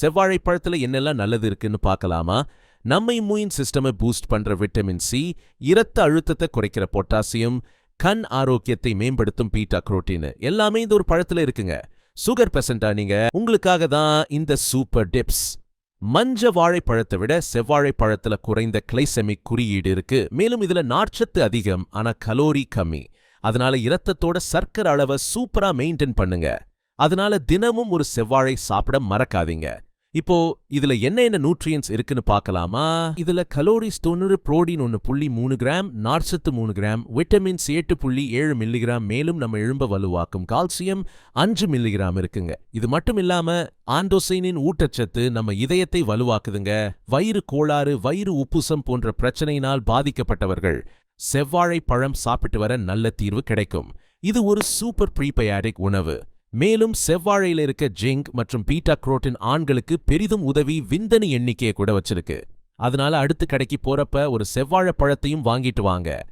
செவ்வாழை என்னெல்லாம் நல்லது இருக்குன்னு பார்க்கலாமா? நம்ம இம்யூன் சிஸ்டமை பூஸ்ட் பண்ற விட்டமின் சி இரத்த அழுத்தத்தை குறைக்கிற பொட்டாசியம் கண் ஆரோக்கியத்தை மேம்படுத்தும் பீட்டா குரோட்டீன் எல்லாமே இந்த ஒரு பழத்துல இருக்குங்க. சுகர் பெசண்டா நீங்க உங்களுக்காக தான் இந்த சூப்பர் டிப்ஸ். மஞ்ச வாழைப்பழத்தை விட செவ்வாழை குறைந்த கிளைசெமிக் குறியீடு இருக்கு. மேலும் இதுல நார்ச்சத்து அதிகம் ஆனா கலோரி கம்மி. அதனால இரத்தத்தோட சர்க்கரை அளவை சூப்பரா மெயின்டைன் பண்ணுங்க. அதனால தினமும் ஒரு செவ்வாழை சாப்பிட மறக்காதீங்க. இப்போ இதுல என்ன என்ன நியூட்ரியன்ஸ் இருக்குன்னு பார்க்கலாமா? இதுல கலோரிஸ் தொண்ணூறு புரோட்டீன் ஒன்னு புள்ளி மூணு கிராம் நார்ச்சத்து மூணு கிராம் விட்டமின்ஸ் எட்டு புள்ளி ஏழு மில்லிகிராம் மேலும் நம்ம எழும்ப வலுவாக்கும் கால்சியம் அஞ்சு மில்லிகிராம் இருக்குங்க. இது மட்டும் இல்லாம ஆண்டோசைனின் ஊட்டச்சத்து நம்ம இதயத்தை வலுவாக்குதுங்க. வயிறு கோளாறு வயிறு உப்புசம் போன்ற பிரச்சனையினால் பாதிக்கப்பட்டவர்கள் செவ்வாழை பழம் சாப்பிட்டு வர நல்ல தீர்வு கிடைக்கும். இது ஒரு சூப்பர் ப்ரீபயாடிக் உணவு. மேலும் செவ்வாழையில இருக்க ஜிங்க் மற்றும் பீட்டா குரோட்டின் ஆண்களுக்கு பெரிதும் உதவி விந்தனி எண்ணிக்கையை கூட வச்சிருக்கு. அதனால அடுத்த கடைக்கு போறப்ப ஒரு செவ்வாழை பழத்தையும் வாங்கிட்டு வாங்க.